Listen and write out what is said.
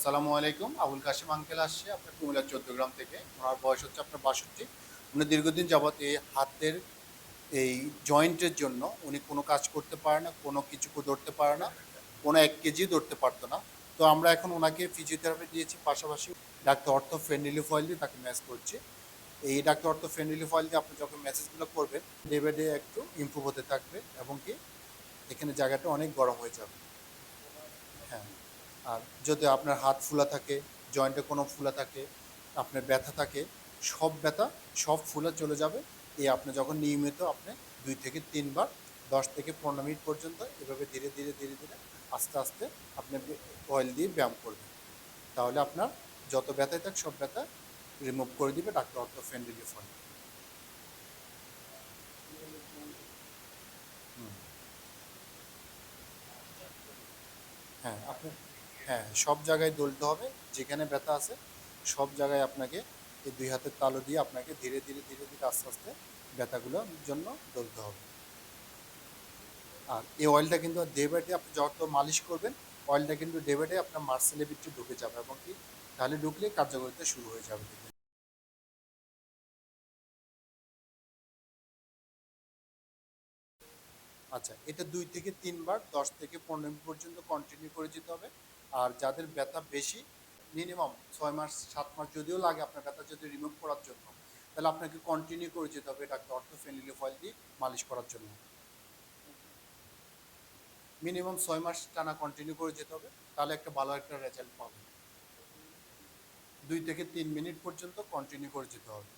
আসসালামু আলাইকুম। আবুল কাশিম আঙ্কেল আসছে, আপনার কুমিল্লার চোদ্দ গ্রাম থেকে। ওনার বয়স হচ্ছে আপনার বাষট্টি। উনি দীর্ঘদিন যাবত এই হাতের, এই জয়েন্টের জন্য উনি কোনো কাজ করতে পারে না, কোনো কিছু ধরতে পারে না, কোনো এক কেজি ধরতে পারতো না। তো আমরা এখন ওনাকে ফিজিওথেরাপি দিয়েছি, পাশাপাশি ডাক্তার অর্থ ফ্রেন্ডলি ফয়েল দিয়ে তাকে ম্যাচ করছি। এই ডাক্তার অর্থ ফ্রেন্ডলি ফয়েল দিয়ে আপনি যখন মেসেজগুলো করবেন ডে বাই ডে একটু ইমপ্রুভ হতে থাকবে এবং কি এখানে জায়গাটা অনেক গরম হয়ে যাবে। হ্যাঁ। আর যদি আপনার হাত ফুলা থাকে, জয়েন্টে কোনো ফুলা থাকে, আপনার ব্যথা থাকে, সব ব্যথা, সব ফুলা চলে যাবে। এই আপনি যখন নিয়মিত আপনি দুই থেকে তিনবার, দশ থেকে পনেরো মিনিট পর্যন্ত এভাবে ধীরে ধীরে ধীরে ধীরে আস্তে আস্তে আপনি অয়েল দিয়ে ব্যায়াম করবেন। তাহলে আপনার যত ব্যথায় থাক, সব ব্যথা রিমুভ করে দিবে ডাক্তার অর্থ ফ্রেন্ডলি ফোন হ্যাঁ আপনি হ্যাঁ সব জায়গায় দলতে হবে, যেখানে ব্যথা আছে, সব জায়গায় আপনাকে এই দুই হাতের তালু দিয়ে আপনাকে ধীরে ধীরে ধীরে ধীরে আস্তে আস্তে ব্যথাগুলোর জন্য দলতে হবে। আর এই অয়েলটা কিন্তু ডে বাই ডে আপনি যত মালিশ করবেন অয়েলটা কিন্তু ডে বাই ডে আপনার মার্সেলের ভিতরে ঢুকে যাবে এবং কি তাহলে ঢুকলে কার্যকরিতা শুরু হয়ে যাবে। আচ্ছা এটা দুই থেকে তিনবার দশ থেকে পনেরো মিনিট পর্যন্ত কন্টিনিউ করে যেতে হবে। আর যাদের ব্যথা বেশি মিনিমাম ছয় মাস, সাত মাস যদিও লাগে আপনার ব্যথা যদি রিমুভ করার জন্য, তাহলে আপনাকে কন্টিনিউ করে যেতে হবে ডাক্তার অর্থ ফেনিলি ফয়েল দিয়ে মালিশ করার জন্য। মিনিমাম ছয় মাস টানা কন্টিনিউ করে যেতে হবে, তাহলে একটা ভালো একটা রেজাল্ট পাবেন। দুই থেকে তিন মিনিট পর্যন্ত কন্টিনিউ করে যেতে হবে।